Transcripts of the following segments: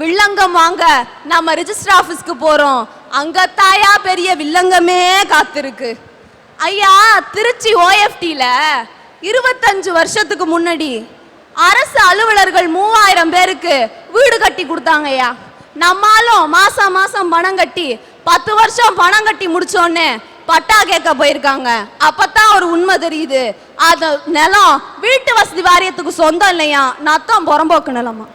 வில்லங்கம் வாங்க. நம்ம ரிஜிஸ்டர் ஆஃபீஸ்க்கு போகிறோம் அங்கே தாயா பெரிய வில்லங்கமே காத்திருக்கு. ஐயா திருச்சி ஓஎஃப்டியில் இருபத்தஞ்சு வருஷத்துக்கு முன்னாடி அரசு அலுவலர்கள் மூவாயிரம் பேருக்கு வீடு கட்டி கொடுத்தாங்க ஐயா. நம்மாலும் மாசம் மாசம் பணம் கட்டி பத்து வருஷம் பணம் கட்டி முடிச்சோடனே பட்டா கேட்க போயிருக்காங்க. அப்பதான் ஒரு உண்மை தெரியுது. அது நிலம் வீட்டு வசதி வாரியத்துக்கு சொந்தம் இல்லையா? நத்தம் புறம்போக்கு நிலமா.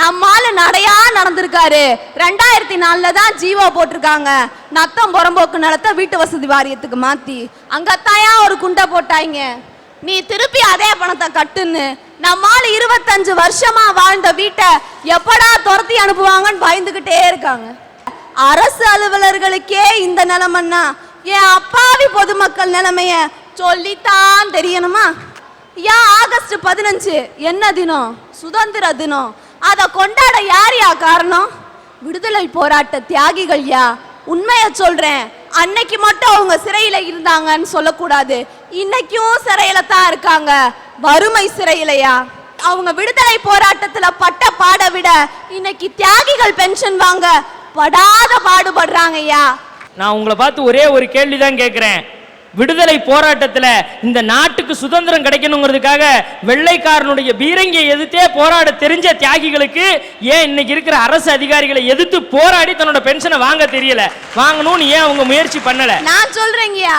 நம்மால நடையா நடந்திருக்காரு. ரெண்டாயிரத்தி நாலுல தான் ஜீவோ போட்டிருக்காங்க. நத்தம் புறம்போக்கு நிலத்தை வீட்டு வசதி வாரியத்துக்கு மாத்தி. அங்கத்தாயா ஒரு குண்டை போட்டாங்க நீ திருப்பி அதே பணத்தை கட்டுன்னு. நம்மால இருபத்தஞ்சு வருஷமா வாழ்ந்த வீட்டை எப்படா துரத்தி அனுப்புவாங்கன்னு பயந்துகிட்டே இருக்காங்க. அரசு அலுவலர்களுக்கே இந்த நிலைமைன்னா என் அப்பாவி பொதுமக்கள் நிலைமைய சொல்லித்தான் தெரியணுமா? ஏன் ஆகஸ்ட் பதினஞ்சு என்ன தினம்? சுதந்திர தினம். அதை கொண்டாட யார் யா காரணம்? விடுதலை போராட்ட தியாகிகள் யா? உண்மையை சொல்றேன். அன்னைக்கு மட்டும் அவங்க சிறையில இருந்தாங்கன்னு சொல்லக்கூடாது. இன்னைக்கும் சிறையில தான் இருக்காங்க. வறுமை சிறையிலையா அவங்க விடுதலை போராட்டத்துல பட்ட பாட விட இன்னைக்கு தியாகிகள் பென்ஷன் வாங்க படாத பாடுபடுறாங்க ஐயா நான் உங்களை பார்த்து ஒரே ஒரு கேள்வி தான் கேட்குறேன் விடுதலை போராட்டத்தில் இந்த நாட்டுக்கு சுதந்திரம் கிடைக்கணுங்கிறதுக்காக வெள்ளைக்காரனுடைய பீரங்கியை எதிர்த்தே போராட தெரிஞ்ச தியாகிகளுக்கு ஏன் இன்னைக்கு இருக்கிற அரசு அதிகாரிகளை எதிர்த்து போராடி தன்னோட பென்ஷனை வாங்க தெரியல. வாங்கணும்னு ஏன் அவங்க முயற்சி பண்ணல? நான் சொல்றேங்கய்யா.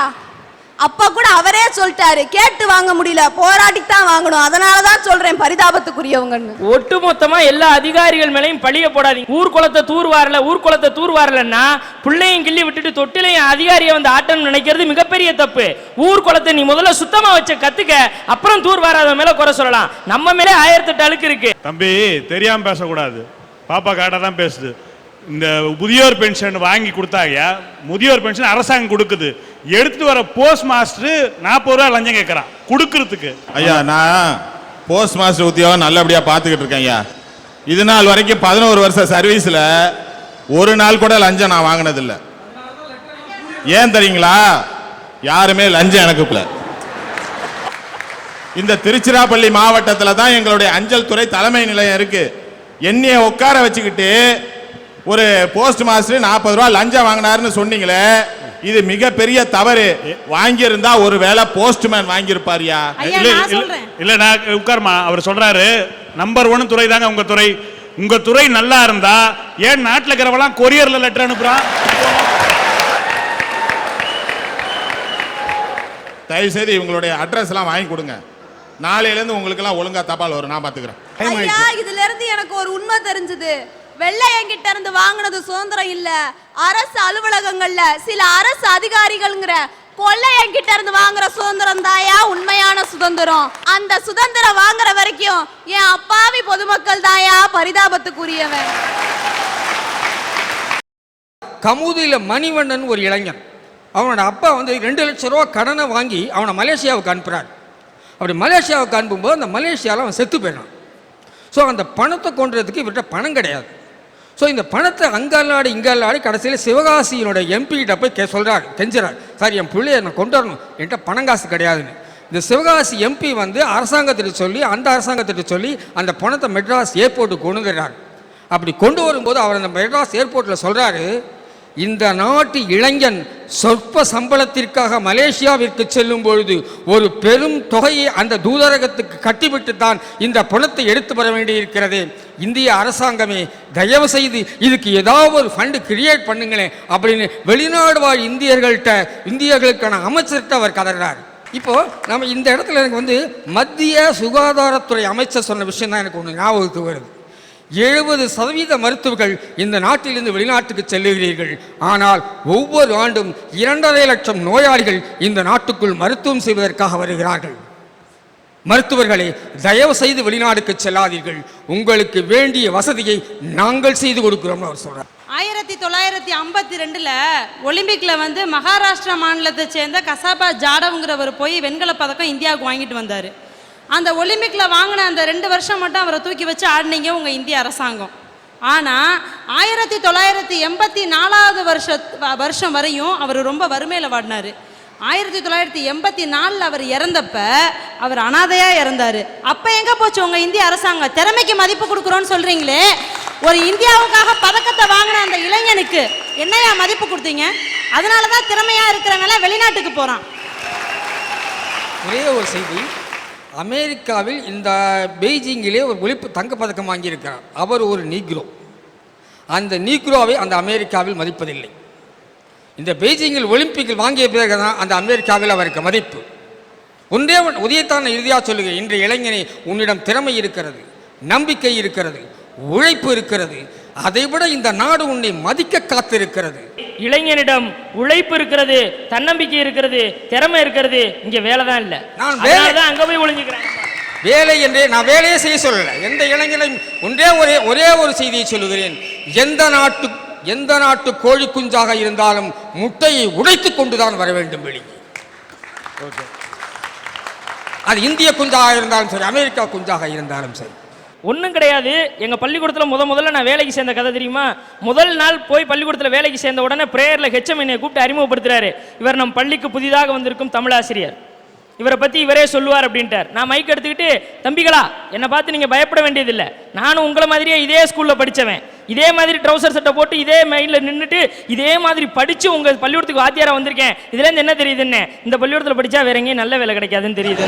அப்ப கூட அவரே சொல்லிட்டாரு கேட்டு வாங்க முடியல போராடி தான் வாங்கணும். அதனால தான் சொல்றேன் பரிதாபத்துக்குரியவங்கன்னு. ஒட்டுமொத்தமா எல்லா அதிகாரிகள் மேலையும் பழிய போடாதீங்க. ஊர்க்குளத்தை தூர் வாரல ஊர்க்குளத்தை தூர் வாரலன்னா பிள்ளையும் கிள்ளி விட்டுட்டு தொட்டிலையும் அதிகாரியை வந்து ஆட்டம்னு நினைக்கிறது மிகப்பெரிய தப்பு. ஊர்க்குளத்தை நீ முதல்ல சுத்தமா வச்ச கத்துக்க அப்புறம் தூர் வாராத மேல குறை சொல்லலாம். நம்ம மேலே ஆயிரத்தெட்டு அழுக்கு இருக்கு. தம்பி தெரியாம பேசக்கூடாது. பாப்பா காட்டா தான் பேசுது. இந்த முதியோர் பென்ஷன் வாங்கி கொடுத்தாங்க முதியோர் பென்ஷன் அரசாங்கம் கொடுக்குது. எடுத்துட்டு வர போஸ்ட் மாஸ்டர் நாற்பது ரூபா லஞ்சம் கேட்கறான். கொடுக்கறதுக்கு. ஐயா நான் போஸ்ட் மாஸ்டர் உத்தியோகம் நல்லபடியாக பார்த்துக்கிட்டு இருக்கேன் ஐயா. இது நாள் வரைக்கும் பதினோரு வருஷம் சர்வீஸில் ஒரு நாள் கூட லஞ்சம் நான் வாங்கினதில்லை. ஏன் தெரியுங்களா? யாருமே லஞ்சம் எனக்கு கொடுக்கல. இந்த திருச்சிராப்பள்ளி மாவட்டத்தில் தான் எங்களுடைய அஞ்சல் துறை தலைமை நிலையம் இருக்கு. என்னைய உட்கார வச்சுக்கிட்டு ஒரு போஸ்ட் மாஸ்டர் நாற்பது ரூபா லஞ்சம் வாங்கினாருன்னு சொன்னீங்களே இது மிகப்பெரிய தவறு. வாங்கியிருந்தா ஒரு வேளை போஸ்ட்மேன் வாங்கியிருப்பாருயா இல்ல, நான் இல்ல, சொல்றேன். இல்ல நான் உட்காருமா அவர் சொல்றாரு நம்பர் ஒன் துறை தாங்க உங்க துறை. உங்க துறை நல்லா இருந்தா ஏன் நாட்டுல இருக்கிறவங்களாம் கொரியர்ல லெட்டர் அனுப்புறான்? தயவு செய்து இவங்களுடைய அட்ரஸ் எல்லாம் வாங்கி கொடுங்க. நாளையில இருந்து உங்களுக்கு எல்லாம் ஒழுங்கா தபால் வரும். நான் பாத்துக்கிறேன். ஐயா இதுல இருந்து எனக்கு ஒரு உண்மை தெரிஞ்சது. வெள்ளையங்கிட்ட இருந்து வாங்கினது சுதந்திரம் இல்ல. அரசு அலுவலகங்கள்ல சில அரசு அதிகாரிகள்ங்கிற கொள்ளையங்கிட்ட இருந்து வாங்குற சுதந்திரம் தாயா? உண்மையான சுதந்திரம். அந்த சுதந்திரம் வாங்குற வரைக்கும் என் அப்பாவி பொதுமக்கள் தாயா? பரிதாபத்துக்குரியவன் கமுதியில மணிவண்ணன் ஒரு இளைஞன். அவனோட அப்பா வந்து ரெண்டு லட்ச ரூபா கடனை வாங்கி அவனை மலேசியாவுக்கு அனுப்புகிறார் அப்படி மலேசியாவுக்கு அனுப்பும்போது அந்த மலேசியாவில் அவன் செத்து போயிடான் ஸோ அந்த பணத்தை கொண்டுறதுக்கு இவர்கிட்ட பணம் கிடையாது. ஸோ இந்த பணத்தை அங்கல்லாடி இங்கல்லாடி கடைசியில் சிவகாசியினுடைய எம்பிகிட்ட போய் கே சொல்கிறார் கெஞ்சுறார். சார் என் பிள்ளையை நான் கொண்டு வரணும். என்கிட்ட பணம் காசு கிடையாதுன்னு. இந்த சிவகாசி எம்பி வந்து அரசாங்கத்திட்ட சொல்லி அந்த அரசாங்கத்திட்ட சொல்லி அந்த பணத்தை மெட்ராஸ் ஏர்போர்ட்டுக்கு கொண்டு வந்துடுறார். அப்படி கொண்டு வரும்போது அவர் அந்த மெட்ராஸ் ஏர்போர்ட்டில் சொல்கிறாரு இந்த நாட்டு இளைஞன் சொற்ப சம்பளத்திற்காக மலேசியாவிற்கு செல்லும் பொழுது ஒரு பெரும் தொகையை அந்த தூதரகத்துக்கு கட்டிவிட்டு தான் இந்த பணத்தை எடுத்து வர வேண்டியிருக்கிறது. இந்திய அரசாங்கமே தயவு செய்து இதுக்கு ஏதாவது ஒரு ஃபண்டு கிரியேட் பண்ணுங்களேன் அப்படின்னு வெளிநாடு வாழ் இந்தியர்கள்ட்ட இந்தியர்களுக்கான அமைச்சர்கிட்ட அவர் கதறார். இப்போ நம்ம இந்த இடத்துல எனக்கு வந்து மத்திய சுகாதாரத்துறை அமைச்சர் சொன்ன விஷயம் தான் எனக்கு ஒன்று ஞாபகத்துக்கு வருது. எழுபது சதவீத மருத்துவர்கள் இந்த நாட்டிலிருந்து வெளிநாட்டுக்கு செல்லுகிறீர்கள். ஆனால் ஒவ்வொரு ஆண்டும் இரண்டரை லட்சம் நோயாளிகள் இந்த நாட்டுக்குள் மருத்துவம் செய்வதற்காக வருகிறார்கள். மருத்துவர்களே தயவு செய்து வெளிநாடுக்கு செல்லாதீர்கள். உங்களுக்கு வேண்டிய வசதியை நாங்கள் செய்து கொடுக்கிறோம்னு அவர் சொல்றார். ஆயிரத்தி தொள்ளாயிரத்தி ஐம்பத்தி ரெண்டுல ஒலிம்பிக்ல வந்து மகாராஷ்டிரா மாநிலத்தை சேர்ந்த கசாபா ஜாடவ்ங்கிறவர் போய் வெண்கல பதக்கம் இந்தியாவுக்கு வாங்கிட்டு வந்தார். அந்த ஒலிம்பிக்கில் வாங்கின அந்த ரெண்டு வருஷம் மட்டும் அவரை தூக்கி வச்சு ஆடினீங்க உங்கள் இந்திய அரசாங்கம். ஆனால் ஆயிரத்தி தொள்ளாயிரத்தி எண்பத்தி நாலாவது வருஷ வருஷம் வரையும் அவர் ரொம்ப வறுமையில் வாடினார். ஆயிரத்தி தொள்ளாயிரத்தி எண்பத்தி நாலில் அவர் இறந்தப்ப அவர் அனாதையாக இறந்தார். அப்போ எங்கே போச்சு உங்கள் இந்திய அரசாங்கம்? திறமைக்கு மதிப்பு கொடுக்குறோன்னு சொல்கிறீங்களே ஒரு இந்தியாவுக்காக பதக்கத்தை வாங்கின அந்த இளைஞனுக்கு என்னையா மதிப்பு கொடுத்தீங்க? அதனால தான் திறமையாக இருக்கிறவங்களாம் வெளிநாட்டுக்கு போகிறான் ஒரே ஒரு செய்தி அமெரிக்காவில் இந்த பெய்ஜிங்கிலே ஒரு ஒலிப்பு தங்கப்பதக்கம் வாங்கியிருக்கிறார். அவர் ஒரு நீக்ரோ. அந்த நீக்ரோவை அந்த அமெரிக்காவில் மதிப்பதில்லை. இந்த பெய்ஜிங்கில் ஒலிம்பிக்கில் வாங்கிய பிறகு தான் அந்த அமெரிக்காவில் அவருக்கு மதிப்பு. ஒன்றே ஒன்று உதயத்தான் இறுதியாக சொல்லுகிறேன் இன்றைய இளைஞனே உன்னிடம் திறமை இருக்கிறது நம்பிக்கை இருக்கிறது உழைப்பு இருக்கிறது அதைவிட இந்த நாடு உன்னை மதிக்க காத்திருக்கிறது. இளைஞனிடம் உழைப்பு இருக்கிறது தன்னம்பிக்கை இருக்கிறது திறமை இருக்கிறது இங்க வேலை தான் இல்ல. நான் வேலை- தான் அங்க போய் ஒளிஞ்சுக்கிறேன். வேலை என்றே நான் வேலையே செய்ய சொல்லல. எந்த இளைஞனையும் ஒன்றே ஒரே ஒரே ஒரு செய்தியை சொல்லுகிறேன். எந்த நாட்டு எந்த நாட்டு கோழி குஞ்சாக இருந்தாலும் முட்டையை உடைத்துக் கொண்டுதான் வர வேண்டும் வெளியே. அது இந்திய குஞ்சாக இருந்தாலும் சரி அமெரிக்கா குஞ்சாக இருந்தாலும் சரி. ஒன்றும் கிடையாது. எங்கள் பள்ளிக்கூடத்தில் முத முதல்ல நான் வேலைக்கு சேர்ந்த கதை தெரியுமா? முதல் நாள் போய் பள்ளிக்கூடத்தில் வேலைக்கு சேர்ந்த உடனே ப்ரேயரில் ஹெச்எம் என்னை கூப்பிட்டு அறிமுகப்படுத்துறாரு. இவர் நம் பள்ளிக்கு புதிதாக வந்திருக்கும் தமிழாசிரியர். இவரை பற்றி இவரே சொல்லுவார் அப்படின்ட்டார். நான் மைக் எடுத்துக்கிட்டு தம்பிகளா என்னை பார்த்து நீங்கள் பயப்பட வேண்டியதில்லை. நானும் உங்களை மாதிரியே இதே ஸ்கூலில் படித்தவன் இதே மாதிரி ட்ரௌசர் சட்டை போட்டு இதே மைண்டில் நின்றுட்டு இதே மாதிரி படித்து உங்கள் பள்ளிக்கூடத்துக்கு வாத்தியாராக வந்திருக்கேன். இதுலேருந்து என்ன தெரியுதுன்னு? இந்த பள்ளிக்கூடத்தில் படித்தா வேற எங்கேயும் நல்ல வேலை கிடைக்காதுன்னு தெரியுது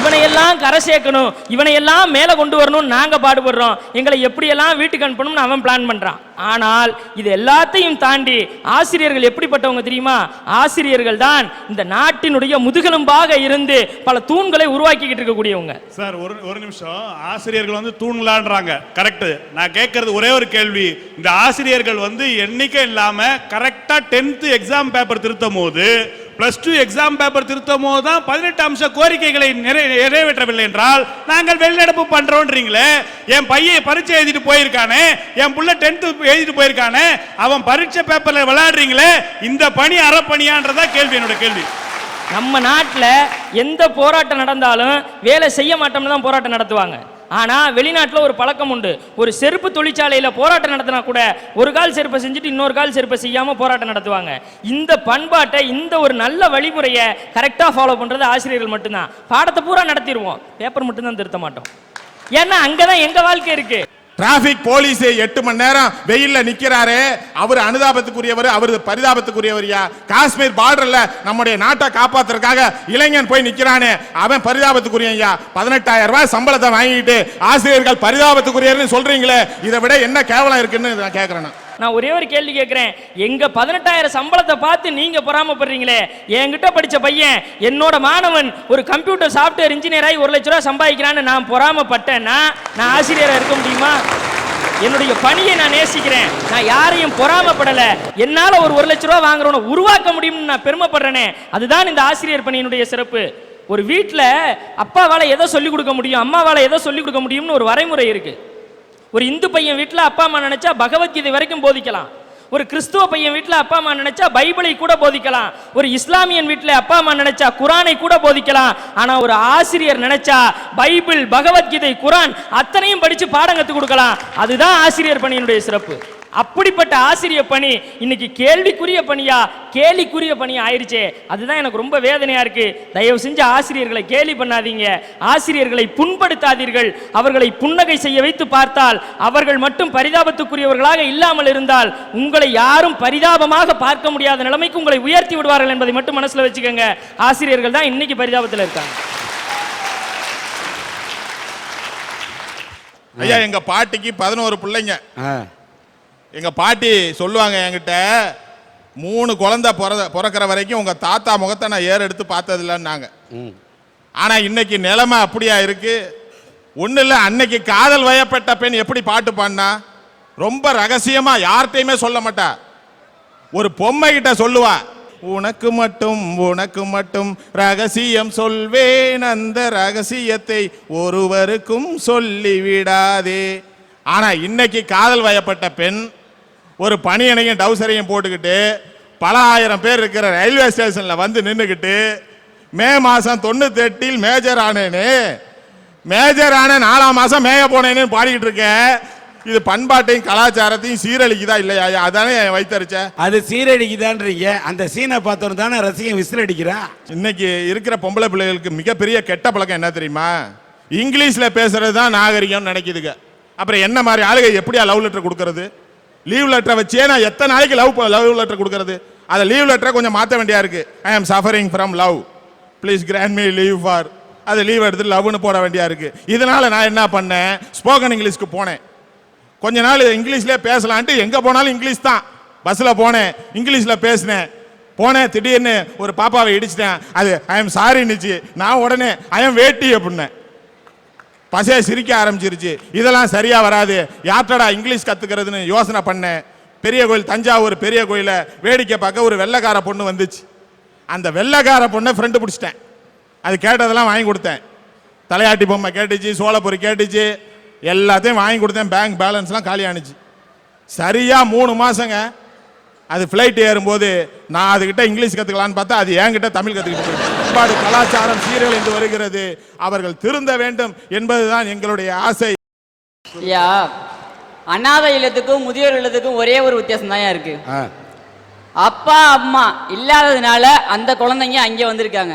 இவனை எல்லாம் கரை சேர்க்கணும் இவனை எல்லாம் மேலே கொண்டு வரணும்னு நாங்க பாடுபடுறோம். எங்களை எப்படியெல்லாம் வீட்டுக்கு அனுப்பணும்னு அவன் பிளான் பண்றான். ஆனால் இது எல்லாத்தையும் தாண்டி ஆசிரியர்கள் எப்படிப்பட்டவங்க தெரியுமா? ஆசிரியர்கள் தான் இந்த நாட்டினுடைய முதுகெலும்பாக இருந்து பல தூண்களை உருவாக்கிக்கிட்டு இருக்கக்கூடியவங்க. சார் ஒரு ஒரு நிமிஷம். ஆசிரியர்கள் வந்து தூண்களான்றாங்க. கரெக்ட் நான் கேட்கறது ஒரே ஒரு கேள்வி. இந்த ஆசிரியர்கள் வந்து எண்ணிக்கை இல்லாம கரெக்டா டென்த் எக்ஸாம் பேப்பர் திருத்தும் போது பிளஸ் டூ எக்ஸாம் பேப்பர் திருத்தும் போது தான் பதினெட்டு அம்ச கோரிக்கைகளை நிறை நிறைவேற்றவில்லை என்றால் நாங்கள் வெளிநடப்பு பண்றோன்றீங்களே. என் பையன் பரீட்சை எழுதிட்டு போயிருக்கானே. என் புள்ள டென்த்து எழுதிட்டு போயிருக்கானே. அவன் பரீட்சை பேப்பர்ல விளையாடுறீங்களே. இந்த பணி அறப்பணியான்றதா கேள்வி என்னோட கேள்வி. நம்ம நாட்டில் எந்த போராட்டம் நடந்தாலும் வேலை செய்ய மாட்டோம்னு தான் போராட்டம் நடத்துவாங்க. ஆனால் வெளிநாட்டில் ஒரு பழக்கம் உண்டு. ஒரு செருப்பு தொழிற்சாலையில் போராட்டம் நடத்தினா கூட ஒரு கால் செருப்பை செஞ்சுட்டு இன்னொரு கால் செருப்பை செய்யாமல் போராட்டம் நடத்துவாங்க. இந்த பண்பாட்டை இந்த ஒரு நல்ல வழிமுறையை கரெக்டாக ஃபாலோ பண்ணுறது ஆசிரியர்கள் மட்டும்தான். பாடத்தை பூரா நடத்திடுவோம். பேப்பர் மட்டும்தான் திருத்த மாட்டோம். ஏன்னா அங்கே தான் எங்கள் வாழ்க்கை இருக்குது டிராபிக் போலீஸ் எட்டு மணி நேரம் வெயில்ல நிக்கிறாரு. அவர் அனுதாபத்துக்குரியவர் அவர் பரிதாபத்துக்குரியவர்யா காஷ்மீர் பார்டர்ல நம்முடைய நாட்டை காப்பாத்துறதுக்காக இளைஞன் போய் நிக்கிறானே. அவன் பரிதாபத்துக்குரியயா பதினெட்டாயிரம் ரூபாய் சம்பளத்தை வாங்கிட்டு ஆசிரியர்கள் பரிதாபத்துக்குரியர்னு சொல்றீங்களே. இதை விட என்ன கேவலம் இருக்குன்னு நான் கேட்கறேன் நான். ஒரே ஒரு கேள்வி கேட்குறேன். எங்கள் பதினெட்டாயிரம் சம்பளத்தை பார்த்து நீங்கள் பொறாமப்படுறீங்களே? என்கிட்ட படித்த பையன் என்னோட மாணவன் ஒரு கம்ப்யூட்டர் சாஃப்ட்வேர் இன்ஜினியராகி ஒரு லட்ச ரூபா சம்பாதிக்கிறான்னு நான் பொறாமப்பட்டேன்னா நான் ஆசிரியராக இருக்க முடியுமா? என்னுடைய பணியை நான் நேசிக்கிறேன். நான் யாரையும் பொறாமப்படலை. என்னால் ஒரு ஒரு லட்ச ரூபா வாங்குறவனை உருவாக்க முடியும்னு நான் பெருமைப்படுறேனே. அதுதான் இந்த ஆசிரியர் பணியினுடைய சிறப்பு. ஒரு வீட்டில் அப்பாவால் எதை சொல்லிக் கொடுக்க முடியும்? அம்மாவால் எதை சொல்லிக் கொடுக்க முடியும்னு ஒரு வரைமுறை இருக்குது ஒரு இந்து பையன் வீட்டில் அப்பா அம்மா நினைச்சா பகவத்கீதை வரைக்கும் போதிக்கலாம். ஒரு கிறிஸ்துவ பையன் வீட்டில் அப்பா அம்மா நினைச்சா பைபிளை கூட போதிக்கலாம். ஒரு இஸ்லாமியன் வீட்டில் அப்பா அம்மா நினைச்சா குரானை கூட போதிக்கலாம். ஆனால் ஒரு ஆசிரியர் நினைச்சா பைபிள் பகவத்கீதை குரான் அத்தனையும் படித்து பாடம் கற்றுக் கொடுக்கலாம். அதுதான் ஆசிரியர் பணியினுடைய சிறப்பு. அப்படிப்பட்ட ஆசிரியர் பணி இன்னைக்கு கேள்விக்குரிய பணியா? கேலிக்குரிய பணியா ஆயிருச்சே. அதுதான் எனக்கு ரொம்ப வேதனையா இருக்கு. தயவு செஞ்சு ஆசிரியர்களை கேலி பண்ணாதீங்க. ஆசிரியர்களை புண்படுத்தாதீர்கள். அவர்களை புன்னகை செய்ய வைத்து பார்த்தால் அவர்கள் மட்டும் பரிதாபத்துக்குரியவர்களாக இல்லாமல் இருந்தால் உங்களை யாரும் பரிதாபமாக பார்க்க முடியாத நிலைமைக்கு உங்களை உயர்த்தி விடுவார்கள் என்பதை மட்டும் மனசுல வச்சுக்கோங்க. ஆசிரியர்கள் தான் இன்னைக்கு பரிதாபத்தில் இருக்காங்க. ஐயா எங்க பாட்டிக்கு பதினோரு பிள்ளைங்க. எங்க பாட்டி சொல்லுவாங்க என்கிட்ட மூணு குழந்தை பிற பிறக்கிற வரைக்கும் உங்க தாத்தா முகத்தை நான் ஏற எடுத்து பார்த்ததில்லன்னாங்க ஆனா இன்னைக்கு நிலைமை அப்படியா இருக்கு? ஒண்ணு இல்ல அன்னைக்கு காதல் வயப்பட்ட பெண் எப்படி பாட்டு பாடினா ரொம்ப ரகசியமா யார்கிட்டயுமே சொல்ல மாட்டா. ஒரு பொம்மை கிட்ட சொல்லுவா உனக்கு மட்டும் உனக்கு மட்டும் ரகசியம் சொல்வேன் அந்த ரகசியத்தை ஒருவருக்கும் சொல்லி விடாதே ஆனா இன்னைக்கு காதல் வயப்பட்ட பெண் ஒரு பணியனையும் டவுசரையும் போட்டுக்கிட்டு பல ஆயிரம் பேர் இருக்கிற ரயில்வே ஸ்டேஷன்ல வந்து நின்றுக்கிட்டு மே மாசம் தொண்ணூத்தி எட்டில் மேஜர் ஆனேனே. மேஜர் ஆன நாலாம் மாசம் மேய போனேன்னு பாடிக்கிட்டு இருக்கேன் இது பண்பாட்டையும் கலாச்சாரத்தையும் சீரழிக்குதா இல்லையா? அதானே வைத்தறிச்ச. அது சீரடிக்குதான்றீங்க அந்த சீனை பார்த்தோன்னு தானே ரசிகன் விசில் இன்னைக்கு இருக்கிற பொம்பளை பிள்ளைகளுக்கு மிகப்பெரிய கெட்ட பழக்கம் என்ன தெரியுமா? இங்கிலீஷ்ல பேசுறது தான் நாகரிகம் நினைக்குதுங்க. அப்புறம் என்ன மாதிரி ஆளுங்க எப்படியா லவ் லெட்டர் கொடுக்கறது? லீவ் லெட்டரை வச்சே நான் எத்தனை நாளைக்கு லவ் லவ் லெட்டர் கொடுக்கறது? அதை லீவ் லெட்டரை கொஞ்சம் மாற்ற வேண்டியா இருக்கு. I am suffering from love please grant me leave for அது லீவ் எடுத்து லவ்னு போட வேண்டியா இருக்கு. இதனால நான் என்ன பண்ணேன்? ஸ்போக்கன் இங்கிலீஷ்க்கு போனேன். கொஞ்ச நாள் இங்கிலீஷ்லேயே பேசலான்ட்டு எங்கே போனாலும் இங்கிலீஷ் தான். பஸ்ஸில் போனேன். இங்கிலீஷில் பேசினேன். போனேன் திடீர்னு ஒரு பாப்பாவை இடிச்சிட்டேன். அது ஐ எம் சாரின்னுச்சு நான் உடனே ஐ எம் வேட்டி அப்படின்னேன். பசே சிரிக்க ஆரம்பிச்சிருச்சு. இதெல்லாம் சரியாக வராது. யார்ட்டடா இங்கிலீஷ் கற்றுக்கிறதுன்னு யோசனை பண்ணேன் பெரிய கோயில் தஞ்சாவூர் பெரிய கோயிலை வேடிக்கை பார்க்க ஒரு வெள்ளைக்கார பொண்ணு வந்துச்சு. அந்த வெள்ளைக்கார பொண்ணை ஃப்ரெண்டு பிடிச்சிட்டேன். அது கேட்டதெல்லாம் வாங்கி கொடுத்தேன். தலையாட்டி பொம்மை கேட்டுச்சு சோளப்பொரி கேட்டுச்சு. எல்லாத்தையும் வாங்கி கொடுத்தேன். பேங்க் பேலன்ஸ்லாம் காலி ஆனுச்சு. சரியாக மூணு மாதங்க அது ஃப்ளைட் ஏறும்போது நான் அதுகிட்ட இங்கிலீஷ் கற்றுக்கலான்னு பார்த்தா அது என்கிட்ட தமிழ் கற்றுக்கிட்டு பண்பாடு கலாச்சாரம் சீரழிந்து வருகிறது. அவர்கள் திருந்த வேண்டும் என்பதுதான் எங்களுடைய ஆசை. ஐயா அனாதை இல்லத்துக்கும் முதியோர் இல்லத்துக்கும் ஒரே ஒரு வித்தியாசம் தான் இருக்கு. அப்பா அம்மா இல்லாததுனால அந்த குழந்தைங்க அங்கே வந்திருக்காங்க.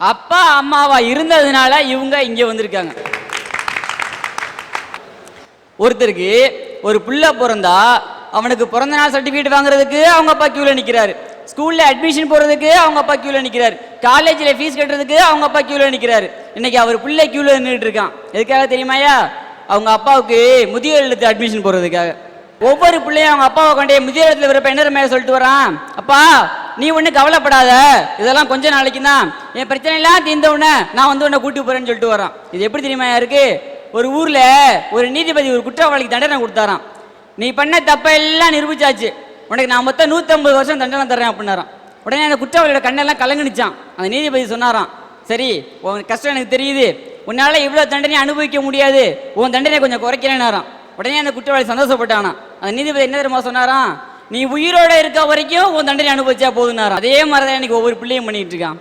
அப்பா அம்மாவா இருந்ததுனால இவங்க இங்கே வந்திருக்காங்க. ஒருத்தருக்கு ஒரு புள்ள பிறந்தா அவனுக்கு பிறந்த நாள் சர்டிஃபிகேட் வாங்குறதுக்கு அவங்க அப்பா கியூவில் நிற்கிறாரு ஸ்கூலில் அட்மிஷன் போகிறதுக்கு அவங்க அப்பா கியூவில் நிற்கிறார் காலேஜில் ஃபீஸ் கட்டுறதுக்கு அவங்க அப்பா கியூவில் நிற்கிறார் இன்னைக்கு அவர் பிள்ளை கியூவில் நின்றுட்டு இருக்கான். எதுக்காக தெரியுமாயா அவங்க அப்பாவுக்கு முதியோர் இல்லத்து அட்மிஷன் போகிறதுக்காக ஒவ்வொரு பிள்ளையும் அவங்க அப்பாவை கொண்டே முதியோர் இல்லத்துல விருப்ப என்ன மேலே சொல்லிட்டு வரான் அப்பா நீ ஒன்றும் கவலைப்படாத. இதெல்லாம் கொஞ்ச நாளைக்கு தான். என் பிரச்சனை எல்லாம் தீர்ந்த உடனே நான் வந்து உன்னை கூட்டி போகிறேன்னு சொல்லிட்டு வரான் இது எப்படி தெரியுமா இருக்கு? ஒரு ஊரில் ஒரு நீதிபதி ஒரு குற்றவாளிக்கு தண்டனை கொடுத்தாராம். நீ பண்ண தப்ப எல்லாம் நிரூபிச்சாச்சு. உனக்கு நான் மொத்தம் 150 வருஷம் தண்டனை தர்றேன் அப்படின்னாராம். உடனே அந்த குற்றவாளியோட கண்ணெல்லாம் கலங்குனிச்சான் அந்த நீதிபதி சொன்னாராம் சரி உன் கஷ்டம் எனக்கு தெரியுது. உன்னால இவ்வளவு தண்டனை அனுபவிக்க முடியாது. உன் தண்டனை கொஞ்சம் குறைக்கிறேன்னாராம். உடனே அந்த குற்றவாளி சந்தோஷப்பட்டானா அந்த நீதிபதி என்ன தெரியுமா சொன்னாராம்? நீ உயிரோட இருக்க வரைக்கும் உன் தண்டனை அனுபவிச்சா போதுனாராம் அதே மாதிரி தான் எனக்கு ஒவ்வொரு பிள்ளையும் பண்ணிட்டு இருக்கான்.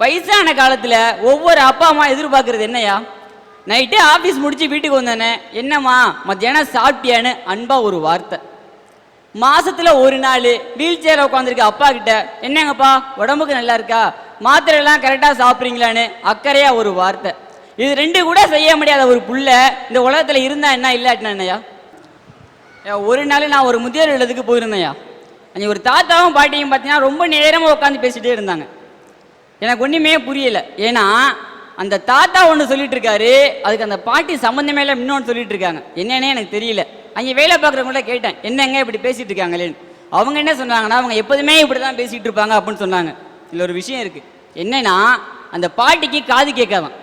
வயசான காலத்துல ஒவ்வொரு அப்பா அம்மா எதிர்பார்க்கறது என்னையா? நைட்டு ஆஃபீஸ் முடிச்சு வீட்டுக்கு வந்தேனே. என்னம்மா மத்தியானம் சாப்பிட்டியான்னு அன்பா ஒரு வார்த்தை. மாசத்துல ஒரு நாள் வீல் சேர் உட்காந்துருக்க அப்பா கிட்ட என்னங்கப்பா உடம்புக்கு நல்லா இருக்கா? மாத்திரை எல்லாம் கரெக்டா சாப்பிட்றீங்களான்னு? அக்கறையா ஒரு வார்த்தை. இது ரெண்டு கூட செய்ய முடியாத ஒரு புள்ள இந்த உலகத்துல இருந்தா என்ன இல்லாட்டினா என்னையா ஒரு நாள் நான் ஒரு முதியோர் இல்லத்துக்கு போயிருந்தேன்யா. அங்கே ஒரு தாத்தாவும் பாட்டியும் பார்த்தீங்கன்னா ரொம்ப நேரமாக உட்காந்து பேசிட்டே இருந்தாங்க. எனக்கு ஒன்றுமே புரியலை. ஏன்னா அந்த தாத்தா ஒன்று சொல்லிட்டு இருக்காரு அதுக்கு அந்த பாட்டி சம்மந்தமே இல்லை இன்னொன்று சொல்லிட்டு இருக்காங்க என்னன்னே எனக்கு தெரியல. அங்கே வேலை பார்க்குறவங்கள்ட்ட கேட்டேன் என்னங்க இப்படி பேசிட்டு இருக்காங்களேன்னு அவங்க என்ன சொன்னாங்கன்னா அவங்க எப்போதுமே இப்படி தான் பேசிட்டு இருப்பாங்க அப்படின்னு சொன்னாங்க. இதில் ஒரு விஷயம் இருக்கு. என்னன்னா அந்த பாட்டிக்கு காது கேட்காதான்.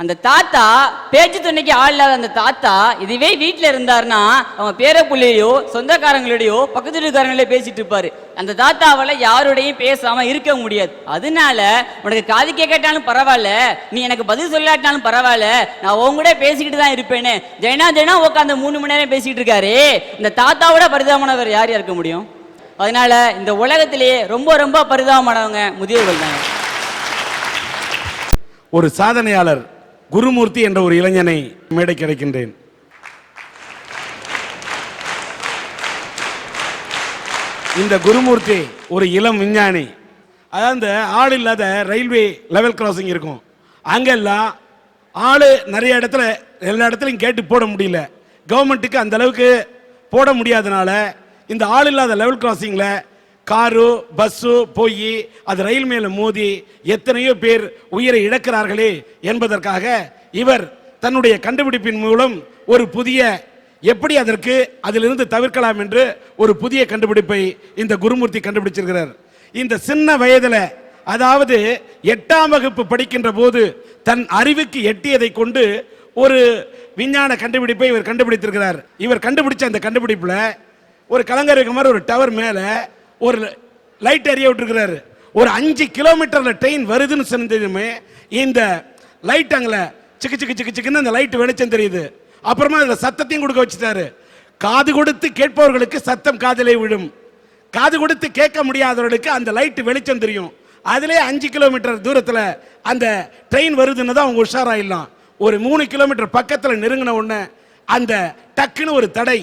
அந்த தாத்தா பேச்சு துணைக்கு ஆள் இல்லாத அந்த தாத்தா இதுவே வீட்டில் இருந்தாருன்னா அவங்க பேரப்புள்ளையோ சொந்தக்காரங்களோடையோ பக்கத்து வீட்டுக்காரங்களே பேசிட்டு இருப்பாரு. அந்த தாத்தாவால் யாரோடையும் பேசாம இருக்க முடியாது. அதனால உனக்கு காது கேட்டாலும் பரவாயில்ல நீ எனக்கு பதில் சொல்லாட்டினாலும் பரவாயில்ல நான் உன் கூட பேசிக்கிட்டு தான் இருப்பேன்னு ஜெயனா ஜெயனா உட்காந்து மூணு மணி நேரம் பேசிட்டு இருக்காரு. இந்த தாத்தாவோட பரிதாபமானவர் யார் யார் இருக்க முடியும்? அதனால இந்த உலகத்திலேயே ரொம்ப ரொம்ப பரிதாபமானவங்க முதியோர்கள் தாங்க ஒரு சாதனையாளர் குருமூர்த்தி என்ற ஒரு இளைஞனை மேடை கிடைக்கின்றேன். இந்த குருமூர்த்தி ஒரு இளம் விஞ்ஞானி. அதாவது இந்த ஆள் இல்லாத ரயில்வே லெவல் கிராசிங் இருக்கும். அங்கெல்லாம் ஆள் நிறைய இடத்துல எல்லா இடத்துலையும் கேட்டு போட முடியல. கவர்மெண்ட்டுக்கு அந்த அளவுக்கு போட முடியாதனால இந்த ஆள் இல்லாத லெவல் கிராசிங்கில் காரு பஸ்ஸு போய் அது ரயில் மேல மோதி எத்தனையோ பேர் உயிரை இழக்கிறார்களே என்பதற்காக இவர் தன்னுடைய கண்டுபிடிப்பின் மூலம் ஒரு புதிய எப்படி அதற்கு அதிலிருந்து தவிர்க்கலாம் என்று ஒரு புதிய கண்டுபிடிப்பை இந்த குருமூர்த்தி கண்டுபிடிச்சிருக்கிறார். இந்த சின்ன வயதில் அதாவது எட்டாம் வகுப்பு படிக்கின்ற போது தன் அறிவுக்கு எட்டியதை கொண்டு ஒரு விஞ்ஞான கண்டுபிடிப்பை இவர் கண்டுபிடித்திருக்கிறார். இவர் கண்டுபிடிச்ச அந்த கண்டுபிடிப்பில் ஒரு கலங்கரை மாதிரி ஒரு டவர் மேலே ஒரு லைட் எரிய விட்டுருக்கிறாரு. ஒரு அஞ்சு கிலோமீட்டரில் ட்ரெயின் வருதுன்னு சொன்னதுமே இந்த லைட் அங்கே சிக்கு சிக்கு சிக்கு சிக்குன்னு அந்த லைட் வெளிச்சம் தெரியுது. அப்புறமா அதில் சத்தத்தையும் கொடுக்க வச்சுட்டாரு. காது கொடுத்து கேட்பவர்களுக்கு சத்தம் காதிலே விழும். காது கொடுத்து கேட்க முடியாதவர்களுக்கு அந்த லைட் வெளிச்சம் தெரியும். அதிலே அஞ்சு கிலோமீட்டர் தூரத்தில் அந்த ட்ரெயின் வருதுன்னு தான் அவங்க உஷாராயிடலாம். ஒரு மூணு கிலோமீட்டர் பக்கத்தில் நெருங்கின உடனே அந்த டக்குன்னு ஒரு தடை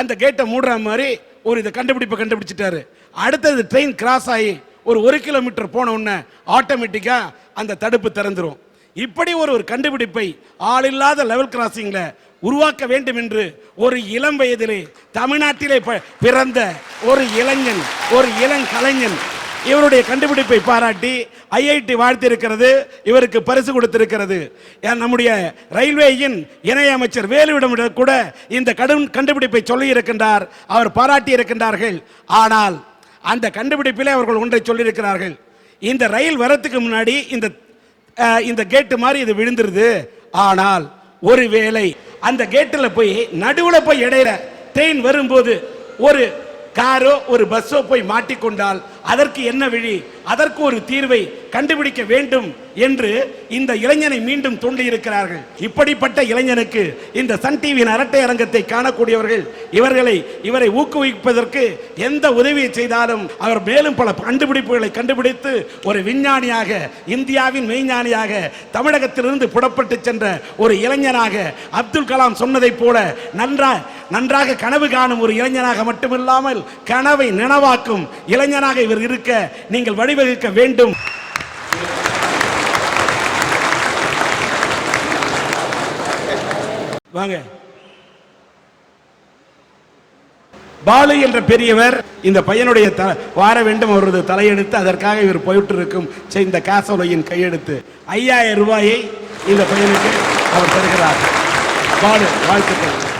அந்த கேட்டை மூடுற மாதிரி ஒரு இதை கண்டுபிடிப்பை கண்டுபிடிச்சிட்டாரு. அடுத்தது ட்ரெயின் கிராஸ் ஆகி ஒரு ஒரு கிலோமீட்டர் போன உடனே ஆட்டோமேட்டிக்காக அந்த தடுப்பு திறந்துடும் இப்படி ஒரு ஒரு கண்டுபிடிப்பை ஆள் இல்லாத லெவல் கிராசிங்கில் உருவாக்க வேண்டும் என்று ஒரு இளம் வயதிலே தமிழ்நாட்டிலே ப- பிறந்த ஒரு இளைஞன் ஒரு இளங்கலைஞன் இவருடைய கண்டுபிடிப்பை பாராட்டி ஐஐடி வாழ்த்திருக்கிறது இவருக்கு பரிசு கொடுத்திருக்கிறது. நம்முடைய ரயில்வேயின் இணையமைச்சர் வேலுவிடம் கூட இந்த கடும் கண்டுபிடிப்பை சொல்லி இருக்கின்றார் அவர் பாராட்டி இருக்கின்றார்கள் ஆனால் அந்த கண்டுபிடிப்பிலே அவர்கள் ஒன்றை சொல்லியிருக்கிறார்கள். இந்த ரயில் வரத்துக்கு முன்னாடி இந்த இந்த கேட்டு மாதிரி இது விழுந்துருது. ஆனால் ஒருவேளை அந்த கேட்டில் போய் நடுவில் போய் இடையில ட்ரெயின் வரும்போது ஒரு காரோ ஒரு பஸ்ஸோ போய் மாட்டிக்கொண்டால் அதற்கு என்ன வழி? அதற்கு ஒரு தீர்வை கண்டுபிடிக்க வேண்டும் என்று இந்த இளைஞனை மீண்டும் தூண்டி இருக்கிறார்கள். இப்படிப்பட்ட இளைஞனுக்கு இந்த சன் டிவியின் அரட்டை அரங்கத்தை காணக்கூடியவர்கள் இவர்களை இவரை ஊக்குவிப்பதற்கு எந்த உதவியை செய்தாலும் அவர் மேலும் பல கண்டுபிடிப்புகளை கண்டுபிடித்து ஒரு விஞ்ஞானியாக இந்தியாவின் மெய்ஞானியாக தமிழகத்திலிருந்து புறப்பட்டு சென்ற ஒரு இளைஞனாக அப்துல் கலாம் சொன்னதைப் போல நன்றாக நன்றாக கனவு காணும் ஒரு இளைஞனாக மட்டுமில்லாமல் கனவை நினைவாக்கும் இளைஞனாக இவர் இருக்க நீங்கள் வழிவகுக்க வேண்டும். வாங்க. பாலு என்ற பெரியவர் இந்த பையனுடைய த வார வேண்டும் அவரது தலையெடுத்து அதற்காக இவர் போயிட்டு இருக்கும் இந்த காசோலையின் கையெழுத்து ஐயாயிரம் ரூபாயை இந்த பையனுக்கு அவர் தருகிறார். பாலு வாழ்த்துக்கள்.